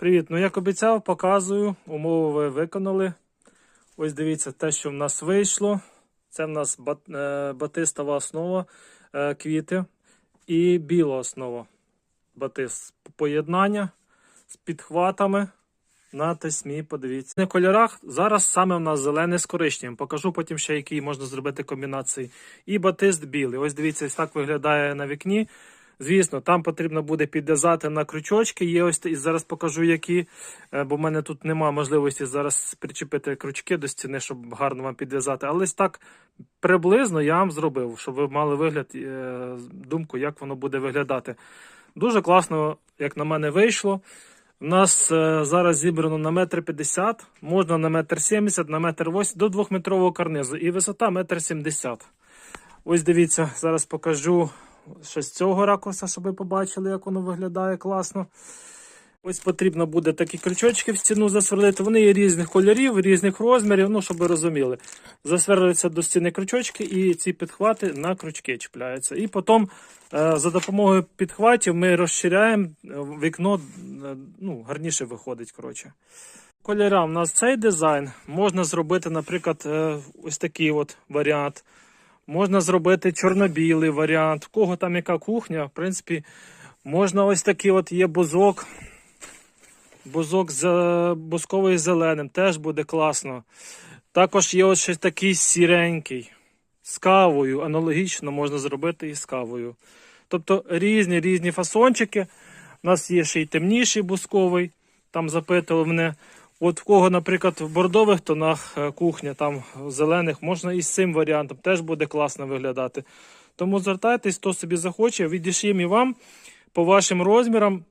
Привіт! Ну, як обіцяв, показую. Умови ви виконали. Ось дивіться, те, що в нас вийшло. Це в нас е, батистова основа, е, квіти і біла основа. Батист поєднання з підхватами на тесьмі. Подивіться. На кольорах зараз саме в нас зелений з коричневим. Покажу потім ще, які можна зробити комбінації. І батист білий. Ось дивіться, ось так виглядає на вікні. Звісно, там потрібно буде підв'язати на крючочки. Є ось і зараз покажу, які, е, бо в мене тут немає можливості зараз причепити крючки до стіни, щоб гарно вам підв'язати. Але ось так приблизно я вам зробив, щоб ви мали вигляд, е, думку, як воно буде виглядати. Дуже класно, як на мене, вийшло. У нас е, зараз зібрано на метр п'ятдесят, можна на метр сімдесят, на метр восьмдесят, до двохметрового карнизу. І висота метр сімдесят. Ось дивіться, зараз покажу ще з цього ракурса, щоб ви побачили, як воно виглядає класно. Ось потрібно буде такі крючочки в стіну засверлити. Вони є різних кольорів, різних розмірів, ну, щоб ви розуміли. Засверлюються до стіни крючочки, і ці підхвати на крючки чіпляються. І потім е, за допомогою підхватів ми розширяємо е, вікно, е, ну, гарніше виходить. коротше. Кольорам у нас цей дизайн можна зробити, наприклад, ось такий от варіант. Можна зробити чорно-білий варіант. В кого там яка кухня, в принципі, можна ось такий от є бузок. Бузок з е, бузковий зеленим теж буде класно. Також є ось щось такий сіренький. З кавою. Аналогічно можна зробити і з кавою. Тобто різні різні фасончики. У нас є ще й темніший бузковий. Там запитували мене. От в кого, наприклад, в бордових тонах е, кухня, там зелених, можна і з цим варіантом, теж буде класно виглядати. Тому звертайтесь, хто собі захоче, відішім і вам по вашим розмірам,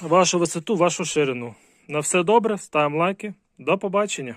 вашу висоту, вашу ширину. На все добре, ставимо лайки. До побачення.